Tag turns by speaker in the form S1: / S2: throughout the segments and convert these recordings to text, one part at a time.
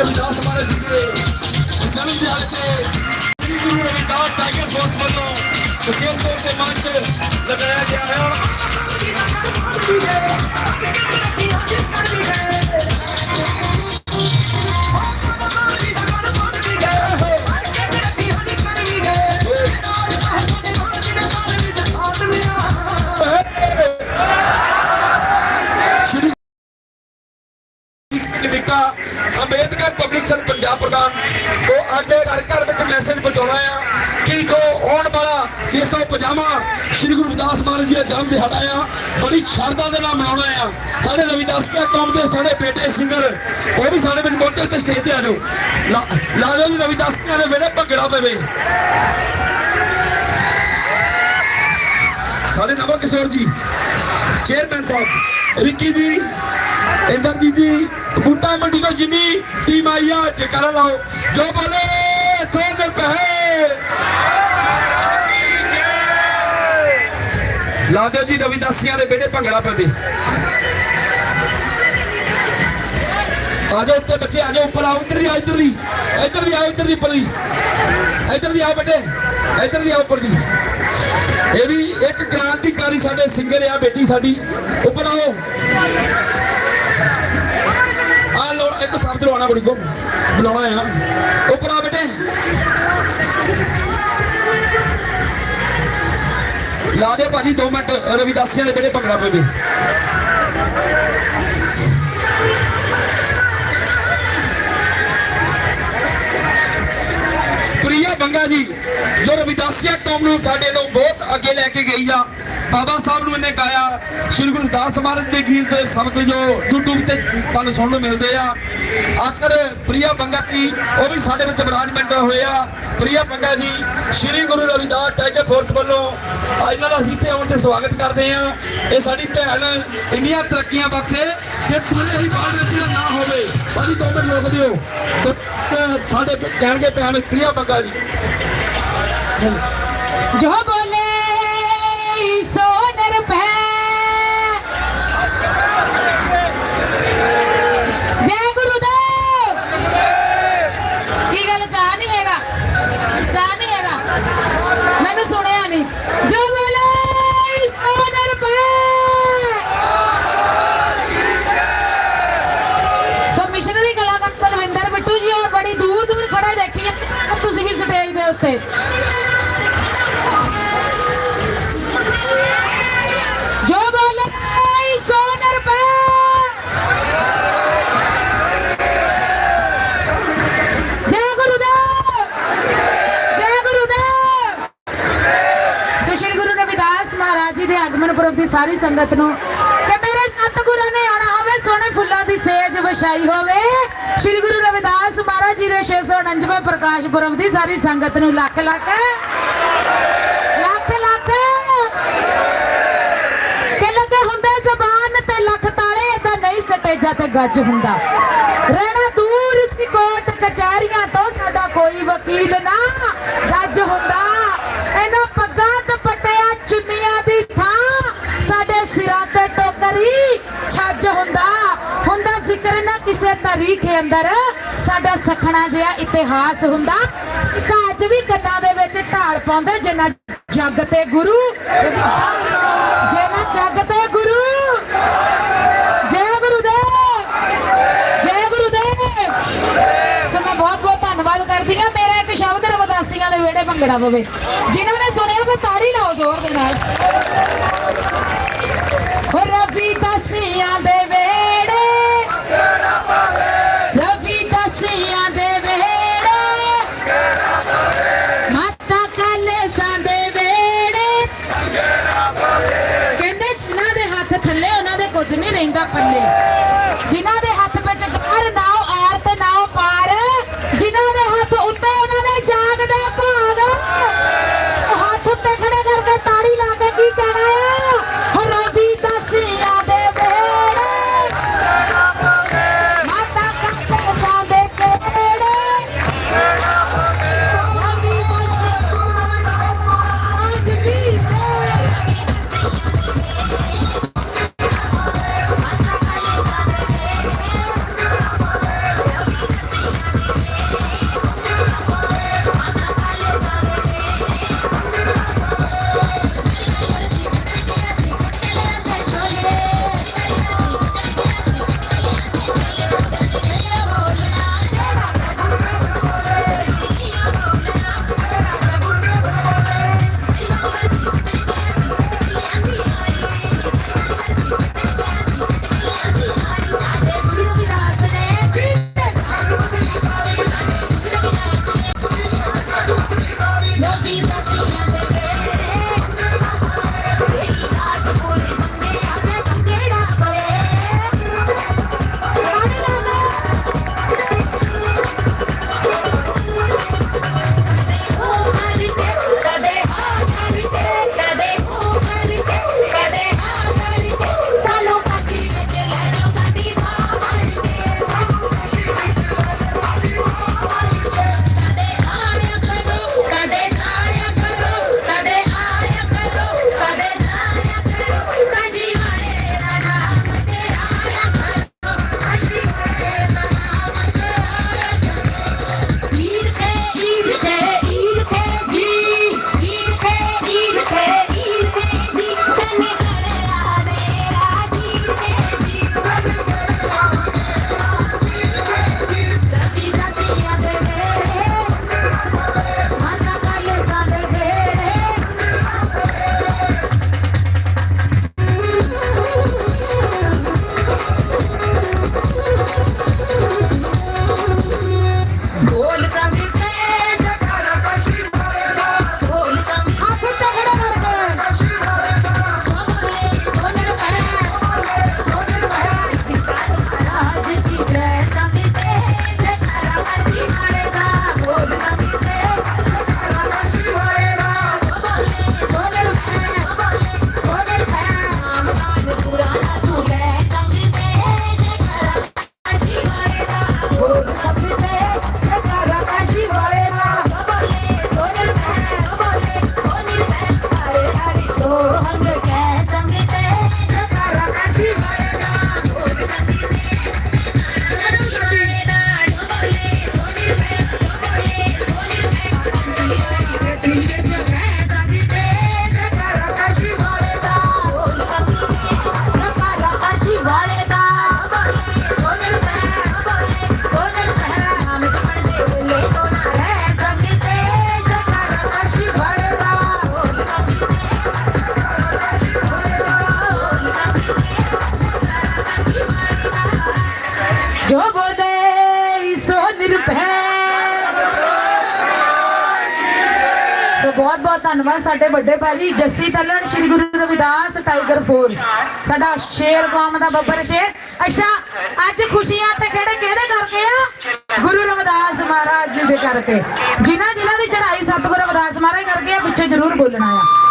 S1: ਰਵਿਦਾਸ ਮਹਾਰਾਜ ਜੀ ਦੇ ਜਨਮ ਦਿਹਾੜੇ ਤੇ ਗੁਰੂ ਰਵਿਦਾਸ ਟਾਈਗਰ ਫੋਰਸ ਵੱਲੋਂ ਵਿਸ਼ੇਸ਼ ਤੌਰ ਤੇ ਮੰਚ ਲਗਾਇਆ ਗਿਆ ਹੈ। ਸ਼੍ਰੀ ਗੁਰੂ ਰਵਿਦਾਸ ਮਹਾਰਾਜ ਜੀ ਦਾ ਜਨਮ ਦਿਹਾੜਾ ਆ ਬੜੀ ਸ਼ਰਧਾ ਦੇ ਨਾਲ ਮਨਾਉਣਾ ਆ। ਸਾਡੇ ਰਵਿਦਾਸ ਪਿਆ ਕੌਮ ਦੇ ਸਾਡੇ ਬੇਟੇ ਸਿੰਗਰ ਉਹ ਵੀ ਸਾਡੇ ਵਿੱਚ ਪਹੁੰਚੇ ਤੇ ਸਟੇਜ ਤੇ ਆ ਜਾਓ। ਲਾ ਲਾ ਜੀ ਰਵਿਦਾਸ ਪਿਆ ਦੇ ਵੇਲੇ ਭੰਗੜਾ ਪਵੇ। ਸਾਡੇ ਨਵਾਂ ਕਿਸ਼ੋਰ ਜੀ ਚੇਅਰਮੈਨ ਸਾਹਿਬ, ਰਿੱਕੀ ਜੀ, ਇੰਦਰਜੀਤ ਜੀ, ਬੂਟਾ ਮੰਡੀ ਤੋਂ ਜਿੰਨੀ ਟੀਮ ਆਈ ਆ, ਜੈਕਾਰਾ ਲਾਓ। ਜੋ ਬੋਲੇ, ਸੋਨ ਰੁਪਏ ਲਾ ਜੀ ਰਵਿਦਾਸੀਆਂ ਦੇ ਬੇਟੇ ਭੰਗੜਾ ਪੈਂਦੇ ਆ ਉੱਤੇ ਬੱਚੇ, ਆ ਉੱਪਰ ਆਓ ਇੱਧਰ ਦੀ, ਆ ਇੱਧਰ ਦੀ ਇੱਧਰ ਦੀ, ਆ ਇੱਧਰ ਦੀ ਉੱਪਰ ਦੀ। ਇੱਧਰ ਦੀ ਆਓ ਬੇਟੇ, ਇੱਧਰ ਦੀ ਆਓ ਉੱਪਰ ਦੀ। ਇਹ ਵੀ ਇੱਕ ਕ੍ਰਾਂਤੀਕਾਰੀ ਸਾਡੇ ਸਿੰਗਰ ਆ, ਬੇਟੀ ਸਾਡੀ। ਉੱਪਰ ਆਓ। ਆ ਲੋ ਇੱਕ ਸ਼ਬਦ ਲਵਾਉਣਾ ਕੁੜੀ ਕੋ ਬੁਲਾਉਣਾ ਆ। ਉੱਪਰ ਆ ਬੇਟੇ। ਲਾ ਦੇ ਭਾਜੀ 2 ਮਿੰਟ। ਰਵਿਦਾਸੀਆਂ ਦੇ ਬੇਟੇ ਭੰਗੜਾ ਪਵੇ ਪ੍ਰਿਆ ਬੰਗਾ ਜੀ, ਜੋ ਰਵਿਦਾਸੀਆ ਕੌਮ ਨੂੰ ਸਾਡੇ ਤੋਂ ਬਹੁਤ ਅੱਗੇ ਲੈ ਕੇ ਗਈ ਆ। ਬਾਬਾ ਸਾਹਿਬ ਨੂੰ ਇਹਨੇ ਗਾਇਆ। ਸ਼੍ਰੀ ਗੁਰੂ ਦਾਸ ਮਹਾਰਾਜ ਦੇ ਗੀਤ ਦੇ ਸਬਕ ਜੋ YouTube ਤੇ ਤੁਹਾਨੂੰ ਸੁਣਨ ਨੂੰ ਮਿਲਦੇ ਆ। ਆਖਰ ਪ੍ਰਿਆ ਬੰਗਾ ਜੀ, ਉਹ ਵੀ ਸਾਡੇ ਵਿੱਚ ਬਰਾਜਮੈਂਟ ਹੋਏ ਆ। ਪ੍ਰਿਆ ਬੰਗਾ ਜੀ, ਸ਼੍ਰੀ ਗੁਰੂ ਰਵਿਦਾਸ ਟਾਈਗਰ ਫੋਰਸ ਵੱਲੋਂ ਇਹਨਾਂ ਦਾ ਅਸੀਂ ਇੱਥੇ ਆਉਣ ਤੇ ਸਵਾਗਤ ਕਰਦੇ ਆ। ਇਹ ਸਾਡੀ ਭੈਣ ਇੰਨੀਆਂ ਤਰੱਕੀਆਂ ਬਖਸ਼ੇ ਕਿ ਪੂਰੇ ਹੀ ਬਾਲ ਵਿੱਚ ਨਾ ਹੋਵੇ। ਭਾਜੀ, ਦੋ ਮਿੰਟ ਰੋਕ ਦਿਓ। ਸਾਡੇ ਕਹਿਣਗੇ ਭੈਣ ਪ੍ਰਿਆ ਬੰਗਾ ਜੀ।
S2: ਜੋ ਬੋਲੇ ਸਟੇਜ ਦੇ ਉੱਤੇ ਜੋ ਬੋਲੇ ਸੋ ਨਿਰਭੈ ਜੈ ਗੁਰੂਦੇਵ ਜੈ ਗੁਰੂਦੇਵ ਸੋ ਸ਼੍ਰੀ ਗੁਰੂ ਰਵਿਦਾਸ ਮਹਾਰਾਜ ਜੀ ਦੇ ਆਗਮਨ ਪੁਰਬ ਦੀ ਸਾਰੀ ਸੰਗਤ ਨੂੰ ਸੇਜ ਵਿਛਾਈ ਹੋਵੇ। ਸ਼੍ਰੀ ਗੁਰੂ ਰਵਿਦਾਸ ਮਹਾਰਾਜ ਜੀ ਦੇ 649ਵੇਂ ਪ੍ਰਕਾਸ਼ ਪੁਰਬ ਦੀ ਸਾਰੀ ਸੰਗਤ ਨੂੰ ਲੱਖ ਲੱਖ। ਲੱਖ ਲੱਖ। ਕਿ ਲੱਗੇ ਹੁੰਦੇ ਜ਼ਬਾਨ ਤੇ ਲੱਖ ਤਾਲੇ ਏਦਾਂ ਨਹੀਂ ਸਟੇਜਾਂ ਤੇ ਗੱਜ ਹੁੰਦਾ। ਰਹਿਣਾ ਦੂਰ ਇਸ ਕੀ ਕੋਰਟ ਕਚਹਿਰੀਆਂ ਤੋਂ, ਸਾਡਾ ਕੋਈ ਵਕੀਲ ਨਾ ਜੱਜ ਹੁੰਦਾ। ਇਹਨਾਂ ਪੱਗਾਂ ਦੁਪੱਟਿਆਂ ਚੁੰਨੀਆਂ ਦੀ ਥਾਂ, ਸਾਡੇ ਸਿਰਾਂ ਤੇ ਟੋਕਰੀ ਛੱਜ ਹੁੰਦਾ। ਹੁੰਦਾ ਨਾ ਕਿਸੇ ਤਾਰੀਖ ਅੰਦਰ ਸਾਡਾ ਸਖਣਾ ਜਿਹਾ ਇਤਿਹਾਸ ਹੁੰਦਾ। ਕਾਜ ਵੀ ਕੰਨਾਂ ਦੇ ਵਿੱਚ ਢਾਲ ਪਾਉਂਦੇ ਜਿੰਨਾ ਜੱਗ ਤੇ ਗੁਰੂ। ਜੇ ਜੱਗ ਤੇ ਗੁਰੂ, ਜੈ ਗੁਰੂਦੇਵ ਜੈ ਗੁਰੂਦੇਵ। ਸੋ ਮੈਂ ਬਹੁਤ ਬਹੁਤ ਧੰਨਵਾਦ ਕਰਦੀ ਹਾਂ। ਮੇਰਾ ਇੱਕ ਸ਼ਬਦ ਰਵਦਾਸੀਆਂ ਦੇ ਵਿਹੜੇ ਭੰਗੜਾ ਪਵੇ। ਜਿਨ੍ਹਾਂ ਨੇ ਸੁਣਿਆ ਉਹ ਤਾੜੀ ਲਾਓ ਜ਼ੋਰ ਦੇ ਨਾਲ। ਹੋ ਰਵੀ ਦਸੀਆਂ ਦੇ ਵੇੜੇ ਨਹੀਂ ಹಂಗೆ ਧੰਨਵਾਦ ਸਾਡੇ ਵੱਡੇ ਭਾਜੀ ਜੱਸੀ ਤੱਲਣ, ਸ੍ਰੀ ਗੁਰੂ ਰਵਿਦਾਸ ਟਾਈਗਰ ਫੋਰਸ ਸਾਡਾ ਸ਼ੇਰ ਕੌਮ ਦਾ ਬੱਬਰ ਸ਼ੇਰ। ਅੱਛਾ, ਅੱਜ ਖੁਸ਼ੀਆਂ ਤੇ ਕਿਹੜੇ ਕਿਹੜੇ ਕਰਕੇ ਆ? ਗੁਰੂ ਰਵਿਦਾਸ ਮਹਾਰਾਜ ਜੀ ਦੇ ਕਰਕੇ। ਜਿਨ੍ਹਾਂ ਜਿਨ੍ਹਾਂ ਦੀ ਚੜ੍ਹਾਈ ਸਤਿਗੁਰੂ ਰਵਿਦਾਸ ਮਹਾਰਾਜ ਕਰਕੇ ਆ, ਪਿੱਛੇ ਜ਼ਰੂਰ ਬੋਲਣਾ ਆ।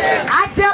S2: I do